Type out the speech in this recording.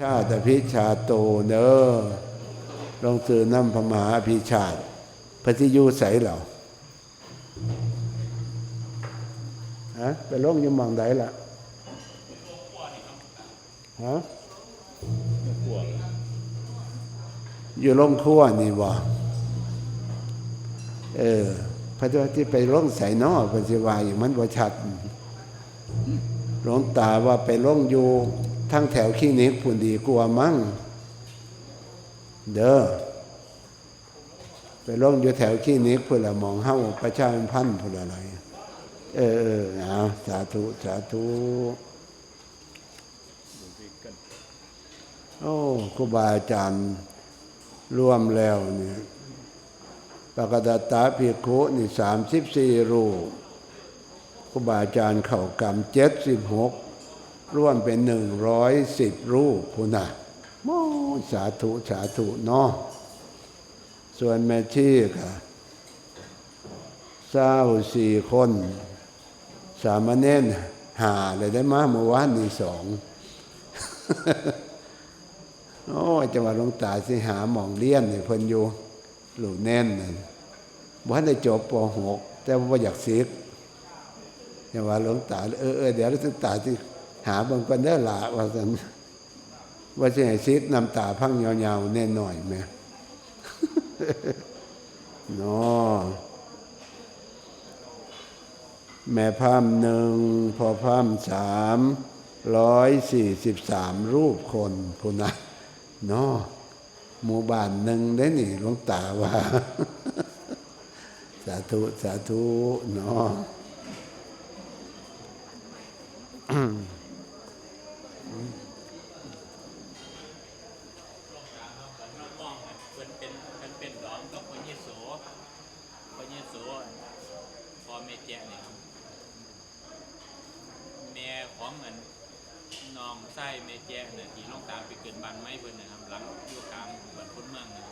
ชาติอภิชาโตเนอลองสื่อน้ำพมหาอภิชาติพระที่อยูใสเหล่าฮะไปลงอยังมองไดล่ะฮะอยู่ลงครัวนี่บ่เออพระเจ้าที่ไปลงใสนอพระศิวาอย่มันบ่ชัดหลวงตาว่าไปล่องอยู่ ทั้งแถวขี้นิกผุนดีกลัวมั่ง เด้อไปล่องอยู่แถวขี้นิกเพื่อละมองเฮ้าประชาชนพันเพื่ออะไร เออเออเอาสาธุ สาธุ โอ้ครูบาอาจารย์ร่วมแล้วเนี่ยปกตตาภิกขุนี่สามสิบสี่รูปครูบาอาจารย์เข่ากรรมเจ็ดสิบหก ร่วมเป็นหนึ่งร้อยสิบรูปพุนะโมสาธุสาธุเนาะส่วนแม่ชีก็เศร้าสี่คน สามเณรหาเลยได้มาเมื่อวานนี่สองโอ้จังหวัดลงตาสิหาหมองเลี้ยนเนี่ยเพิ่นอยู่หลูแน่นนั่นบ่ทันได้จบป .6 แต่ว่าอยากศิกอย่าว่าหลงตาเออเออเดี๋ยวลงตาที่ หาเบางคนเด้อละว่าสันว่าจะให้ซิดน้ำตาพังยาวๆแน่หน่อยไหมเนาะแม่พามหนึ่งพอพามสามร้อยสี่สิบสามรูปคนพุนนะเนาะหมู่บ้านหนึ่งได้นี่หลวงตาว่า สาธุ สาธุเนาะ มองเป็นเป็นเป็นเป็นร้องกับพระเยซูพระเยซู พอเมเนี่ยแม่ของเหมือนน้องไส้แม่แจเนี่ยที่ลงตามไปเกินบ้านไม้เพิ่นนะครับ หลังอยู่กลางบ้านพ้นเมืองนะครับ